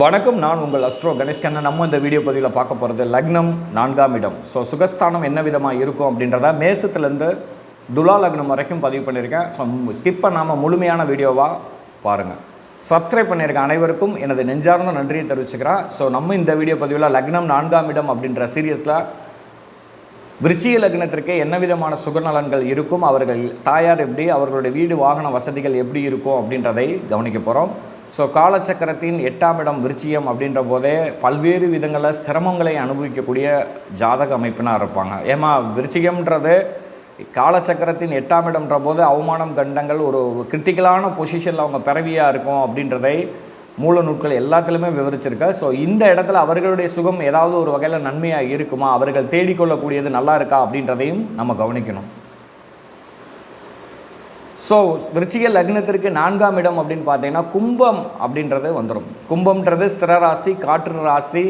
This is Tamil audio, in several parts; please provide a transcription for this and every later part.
வணக்கம் நான் உங்கள் அஸ்ட்ரோ கணேஷ்கண்ணன் நம்ம இந்த வீடியோ பதிவில் பார்க்க போகிறது லக்னம் நான்காம் இடம். ஸோ சுகஸ்தானம் என்ன விதமாக இருக்கும் அப்படின்றத மேசத்துலேருந்து துலா லக்னம் வரைக்கும் பதிவு பண்ணியிருக்கேன். ஸோ ஸ்கிப் பண்ணாமல் முழுமையான வீடியோவாக பாருங்கள் சப்ஸ்கிரைப் பண்ணியிருக்க அனைவருக்கும் எனது நெஞ்சார்ந்த நன்றியை தெரிவிச்சுக்கிறேன். ஸோ நம்ம இந்த வீடியோ பதிவில் லக்னம் நான்காம் இடம் அப்படின்ற சீரியஸில் விருச்சிக லக்னத்திற்கு என்ன விதமான சுகநலன்கள் இருக்கும்? அவர்கள் தாயார் எப்படி? அவர்களுடைய வீடு வாகன வசதிகள் எப்படி இருக்கும்? அப்படின்றதை கவனிக்க போகிறோம் ஸோ காலச்சக்கரத்தின் எட்டாம் இடம் விருச்சியம் அப்படின்ற போதே பல்வேறு விதங்களில் சிரமங்களை அனுபவிக்கக்கூடிய ஜாதக அமைப்பினாக இருப்பாங்க. ஏமா விருச்சிகம்ன்றது காலச்சக்கரத்தின் எட்டாம் இடம்ன்ற போது அவமானம் கண்டங்கள் ஒரு கிரிட்டிக்கலான பொசிஷனில் அவங்க பிறவியாக இருக்கும் அப்படின்றதை மூல நூட்கள் எல்லாத்துலேயுமே விவரிச்சிருக்க. ஸோ இந்த இடத்துல அவர்களுடைய சுகம் ஏதாவது ஒரு வகையில் நன்மையாக இருக்குமா? அவர்கள் தேடிக்கொள்ளக்கூடியது நல்லா இருக்கா? அப்படின்றதையும் நம்ம கவனிக்கணும். ஸோ விருச்சிக லக்னத்திற்கு நான்காம் இடம் அப்படின்னு பார்த்தீங்கன்னா கும்பம் அப்படின்றது வந்துடும் கும்பம்ன்றது ஸ்திர ராசி காற்று ராசி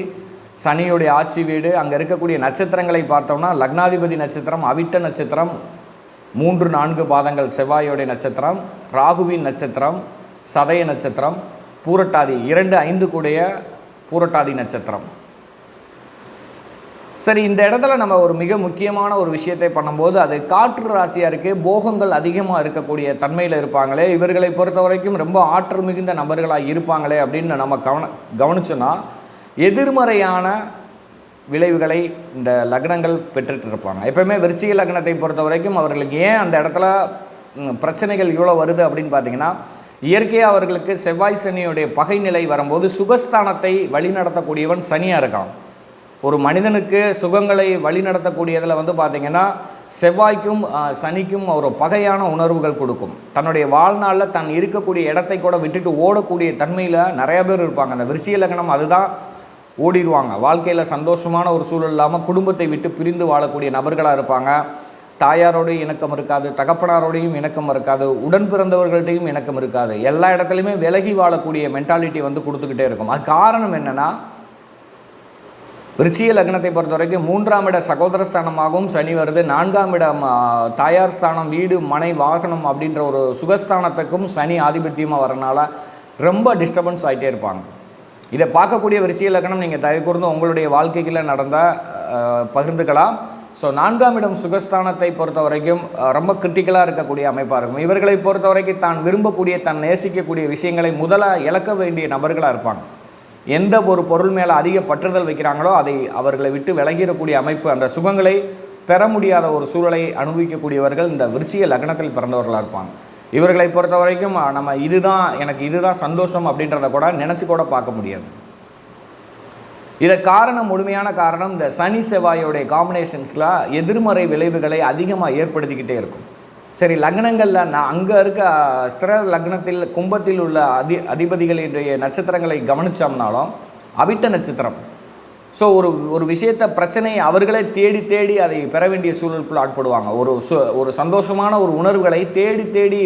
சனியுடைய ஆட்சி வீடு அங்கே இருக்கக்கூடிய நட்சத்திரங்களை பார்த்தோம்னா லக்னாதிபதி நட்சத்திரம் அவிட்ட நட்சத்திரம் மூன்று நான்கு பாதங்கள் செவ்வாயோடைய நட்சத்திரம் ராகுவின் நட்சத்திரம் சதய நட்சத்திரம் பூரட்டாதி இரண்டு ஐந்து கூடிய பூரட்டாதி நட்சத்திரம். சரி இந்த இடத்துல நம்ம ஒரு மிக முக்கியமான ஒரு விஷயத்தை பண்ணும்போது அது காற்று ராசியாக இருக்குது போகங்கள் அதிகமாக இருக்கக்கூடிய தன்மையில் இருப்பாங்களே இவர்களை பொறுத்த வரைக்கும் ரொம்ப ஆற்றல் மிகுந்த நபர்களாக இருப்பாங்களே அப்படின்னு நம்ம கவன கவனிச்சோன்னா எதிர்மறையான விளைவுகளை இந்த லக்னங்கள் பெற்றுட்டு இருப்பாங்க எப்பவுமே விருச்சிக லக்னத்தை பொறுத்த வரைக்கும் அவர்களுக்கு ஏன் அந்த இடத்துல பிரச்சனைகள் இவ்வளோ வருது அப்படின்னு பார்த்தீங்கன்னா இயற்கையாக அவர்களுக்கு செவ்வாய் சனியுடைய பகை நிலை வரும்போது சுகஸ்தானத்தை வழிநடத்தக்கூடியவன் சனியாக இருக்கான். ஒரு மனிதனுக்கு சுகங்களை வழிநடத்தக்கூடியதில் வந்து பார்த்திங்கன்னா செவ்வாய்க்கும் சனிக்கும் ஒரு பகையான உணர்வுகள் கொடுக்கும். தன்னுடைய வாழ்நாளில் தன் இருக்கக்கூடிய இடத்தை கூட விட்டுட்டு ஓடக்கூடிய தன்மையில் நிறையா பேர் இருப்பாங்க. அந்த விருச்சிக லக்னம் அதுதான் ஓடிடுவாங்க. வாழ்க்கையில் சந்தோஷமான ஒரு சூழல் இல்லாமல் குடும்பத்தை விட்டு பிரிந்து வாழக்கூடிய நபர்களாக இருப்பாங்க. தாயாரோடையும் இணக்கம் இருக்காது. தகப்பனாரோடையும் இணக்கம் இருக்காது. உடன் பிறந்தவர்கள்ட்டையும் இணக்கம் இருக்காது. எல்லா இடத்துலையுமே விலகி வாழக்கூடிய மென்டாலிட்டி வந்து கொடுத்துக்கிட்டே இருக்கும். அது காரணம் என்னென்னா விருச்சிய லக்னத்தை பொறுத்த வரைக்கும் மூன்றாம் இட சகோதர ஸ்தானமாகவும் சனி வருது. நான்காம் இடம் தாயார் ஸ்தானம் வீடு மனை வாகனம் அப்படின்ற ஒரு சுகஸ்தானத்துக்கும் சனி ஆதிபத்தியமாக வரனால ரொம்ப டிஸ்டர்பன்ஸ் ஆகிட்டே இருப்பாங்க. இதை பார்க்கக்கூடிய விருச்சிக லக்னம் நீங்கள் தயவு கூர்ந்து உங்களுடைய வாழ்க்கையில் நடந்தால் பகிர்ந்துக்கலாம். ஸோ நான்காம் இடம் சுகஸ்தானத்தை பொறுத்த வரைக்கும் ரொம்ப கிரிட்டிக்கலாக இருக்கக்கூடிய அமைப்பாக இருக்கும். இவர்களை பொறுத்த வரைக்கும் தான் விரும்பக்கூடிய தான் நேசிக்கக்கூடிய விஷயங்களை முதலாக இழக்க வேண்டிய நபர்களாக இருப்பாங்க. எந்த ஒரு பொருள் மேலே அதிக பற்றுதல் வைக்கிறாங்களோ அதை அவர்களை விட்டு விலகிடக்கூடிய அமைப்பு அந்த சுகங்களை பெற முடியாத ஒரு சூழலை அனுபவிக்கக்கூடியவர்கள் இந்த விருச்சிய லக்னத்தில் பிறந்தவர்களாக இருப்பாங்க. இவர்களை பொறுத்த வரைக்கும் நம்ம இதுதான் எனக்கு இதுதான் சந்தோஷம் அப்படின்றத கூட நினச்சி கூட பார்க்க முடியாது. இதை காரணம் முழுமையான காரணம் இந்த சனி செவ்வாயோடைய காம்பினேஷன்ஸில் எதிர்மறை விளைவுகளை அதிகமாக ஏற்படுத்திக்கிட்டே இருக்கும். சரி லக்னங்களில் நான் அங்கே இருக்க ஸ்திர லக்னத்தில் கும்பத்தில் உள்ள அதி அதிபதிகளினுடைய நட்சத்திரங்களை கவனித்தோம்னாலும் அவிட்ட நட்சத்திரம் ஸோ ஒரு ஒரு விஷயத்தை பிரச்சனையை அவர்களே தேடி தேடி அதை பெற வேண்டிய சூழலுக்குள் ஆட்படுவாங்க. ஒரு சு ஒரு சந்தோஷமான ஒரு உணர்வுகளை தேடி தேடி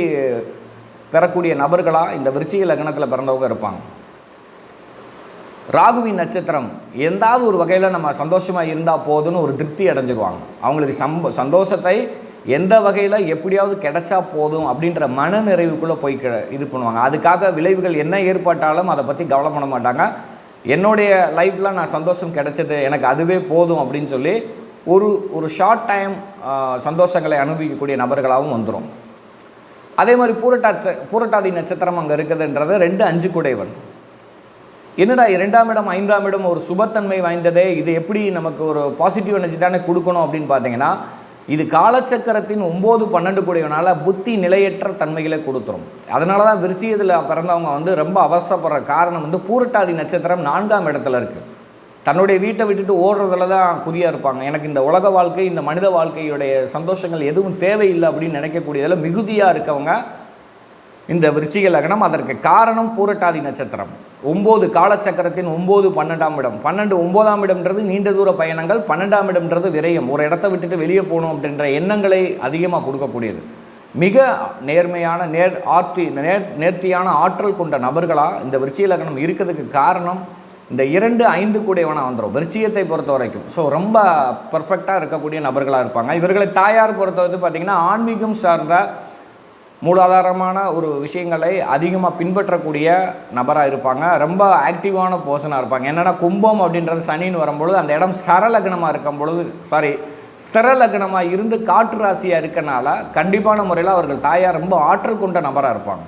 பெறக்கூடிய நபர்களாக இந்த விருச்சிக லக்னத்தில் பிறந்தவங்க இருப்பாங்க. ராகுவின் நட்சத்திரம் எந்தாவது ஒரு வகையில் நம்ம சந்தோஷமாக இருந்தால் போதும்னு ஒரு திருப்தி அடைஞ்சிருவாங்க அவங்களுக்கு சம்ப சந்தோஷத்தை எந்த வகையில் எப்படியாவது கிடைச்சா போதும் அப்படின்ற மன நிறைவுக்குள்ளே போய் இது பண்ணுவாங்க. அதுக்காக விளைவுகள் என்ன ஏற்பட்டாலும் அதை பற்றி கவலைப்பட பண்ண மாட்டாங்க. என்னுடைய லைஃப்பில் நான் சந்தோஷம் கிடைச்சது எனக்கு அதுவே போதும் அப்படின்னு சொல்லி ஒரு ஒரு ஷார்ட் டைம் சந்தோஷங்களை அனுபவிக்கக்கூடிய நபர்களாகவும் வந்துடும் அதே மாதிரி பூரட்டாச்ச பூரட்டாதி நட்சத்திரம் அங்கே இருக்குதுன்றது ரெண்டு அஞ்சு குடைவன். என்னடா இரண்டாம் இடம் ஐந்தாம் இடம் ஒரு சுபத்தன்மை வாய்ந்ததே இது எப்படி நமக்கு ஒரு பாசிட்டிவ் எனர்ஜி தானே கொடுக்கணும் அப்படின்னு பார்த்தீங்கன்னா இது காலச்சக்கரத்தின் ஒம்பது பன்னெண்டு கூடியவனால் புத்தி நிலையற்ற தன்மைகளை கொடுத்துரும். அதனால தான் விருச்சியத்தில் பிறந்தவங்க வந்து ரொம்ப அவஸ்தைப்படுற காரணம் வந்து பூரட்டாதி நட்சத்திரம் நான்காம் இடத்துல இருக்குது தன்னுடைய வீட்டை விட்டுட்டு ஓடுறதுல தான் குறியாக இருப்பாங்க. எனக்கு இந்த உலக வாழ்க்கை இந்த மனித வாழ்க்கையுடைய சந்தோஷங்கள் எதுவும் தேவையில்லை அப்படின்னு நினைக்கக்கூடியதில் மிகுதியாக இருக்கவங்க இந்த விருச்சிக லக்னம் அதற்கு காரணம் பூரட்டாதி நட்சத்திரம். ஒம்பது காலச்சக்கரத்தின் ஒம்பது பன்னெண்டாம் இடம். பன்னெண்டு ஒன்பதாம் இடம்ன்றது நீண்ட தூர பயணங்கள் பன்னெண்டாம் இடம்ன்றது விரயம். ஒரு இடத்த விட்டுட்டு வெளியே போகணும் அப்படின்ற எண்ணங்களை அதிகமாக கொடுக்கக்கூடியது. மிக நேர்மையான நேர் ஆர்த்தி நேர் நேர்த்தியான ஆற்றல் கொண்ட நபர்களாக இந்த விருச்சிக லக்னம் இருக்கிறதுக்கு காரணம் இந்த இரண்டு ஐந்து கூடியவனாக வந்துடும் விருச்சிகத்தை பொறுத்த வரைக்கும். ஸோ ரொம்ப பர்ஃபெக்டாக இருக்கக்கூடிய நபர்களாக இருப்பாங்க. இவர்களை தாயார் பொறுத்த வந்து பார்த்திங்கன்னா ஆன்மீகம் சார்ந்த மூலாதாரமான ஒரு விஷயங்களை அதிகமாக பின்பற்றக்கூடிய நபராக இருப்பாங்க. ரொம்ப ஆக்டிவான பர்சனாக இருப்பாங்க. என்னென்னா கும்பம் அப்படின்றது சனின்னு வரும்பொழுது அந்த இடம் சரலக்னமாக இருக்கும் பொழுது சாரி ஸ்திரலக்னமாக இருந்து காற்று ராசியாக இருக்கனால கண்டிப்பான முறையில் அவர்கள் தாயார் ரொம்ப ஆற்றல் கொண்ட நபராக இருப்பாங்க.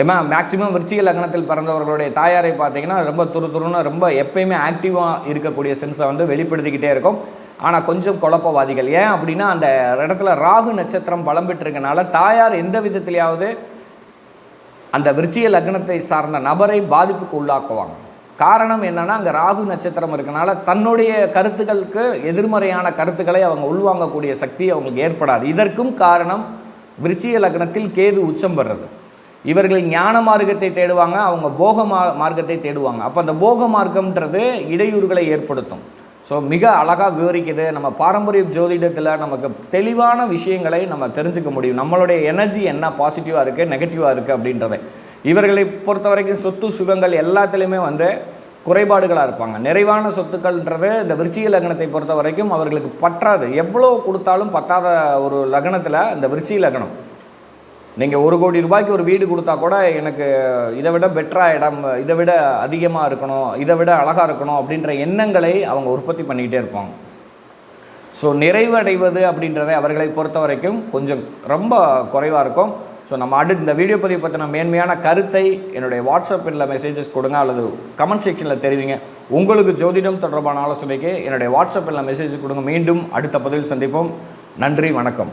ஏமா மேக்சிமம் விருச்சிக லக்னத்தில் பிறந்தவர்களுடைய தாயாரை பார்த்தீங்கன்னா ரொம்ப துரு துருன்னு ரொம்ப எப்பயுமே ஆக்டிவாக இருக்கக்கூடிய சென்ஸை வந்து வெளிப்படுத்திக்கிட்டே இருக்கும். ஆனால் கொஞ்சம் குழப்பவாதிகள். ஏன் அப்படின்னா அந்த இடத்துல ராகு நட்சத்திரம் பலம் பெற்றிருக்கனால தாயார் எந்த விதத்திலேயாவது அந்த விருச்சிய லக்னத்தை சார்ந்த நபரை பாதிப்புக்கு உள்ளாக்குவாங்க. காரணம் என்னென்னா அங்கே ராகு நட்சத்திரம் இருக்கனால தன்னுடைய கருத்துக்களுக்கு எதிர்மறையான கருத்துக்களை அவங்க உள்வாங்கக்கூடிய சக்தி அவங்களுக்கு ஏற்படாது. இதற்கும் காரணம் விருச்சிய லக்னத்தில் கேது உச்சம் பெறுறது. இவர்கள் ஞான மார்க்கத்தை தேடுவாங்க அவங்க போக மா மார்க்கத்தை தேடுவாங்க. அப்போ அந்த போக மார்க்கம்ன்றது இடையூறுகளை ஏற்படுத்தும். ஸோ மிக அழகாக விவரிக்குது. நம்ம பாரம்பரிய ஜோதிடத்தில் நமக்கு தெளிவான விஷயங்களை நம்ம தெரிஞ்சுக்க முடியும். நம்மளுடைய எனர்ஜி என்ன பாசிட்டிவாக இருக்குது நெகட்டிவாக இருக்குது அப்படின்றத. இவர்களை பொறுத்த வரைக்கும் சொத்து சுகங்கள் எல்லாத்துலேயுமே வந்து குறைபாடுகளாக இருப்பாங்க. நிறைவான சொத்துக்கள்ன்றது இந்த விருச்சிக லக்னத்தை பொறுத்த வரைக்கும் அவர்களுக்கு பற்றாது. எவ்வளோ கொடுத்தாலும் பத்தாத ஒரு லக்னத்தில் இந்த விருச்சிக லக்னம். நீங்கள் ஒரு கோடி ரூபாய்க்கு ஒரு வீடு கொடுத்தா கூட எனக்கு இதை விட பெட்டராக இடம் இதை விட அதிகமாக இருக்கணும் இதை விட அழகாக இருக்கணும் அப்படின்ற எண்ணங்களை அவங்க உற்பத்தி பண்ணிக்கிட்டே இருப்பாங்க. ஸோ நிறைவடைவது அப்படின்றதை அவர்களை பொறுத்த வரைக்கும் கொஞ்சம் ரொம்ப குறைவாக இருக்கும். ஸோ நம்ம அடு இந்த வீடியோ பதிவு பற்றின மேன்மையான கருத்தை என்னுடைய வாட்ஸ்அப்பில் மெசேஜஸ் கொடுங்க அல்லது கமெண்ட் செக்ஷனில் தெரிவிங்க. உங்களுக்கு ஜோதிடம் தொடர்பான ஆலோசனைக்கு என்னுடைய வாட்ஸ்அப்பில் மெசேஜ் கொடுங்க. மீண்டும் அடுத்த பதிவில் சந்திப்போம். நன்றி வணக்கம்.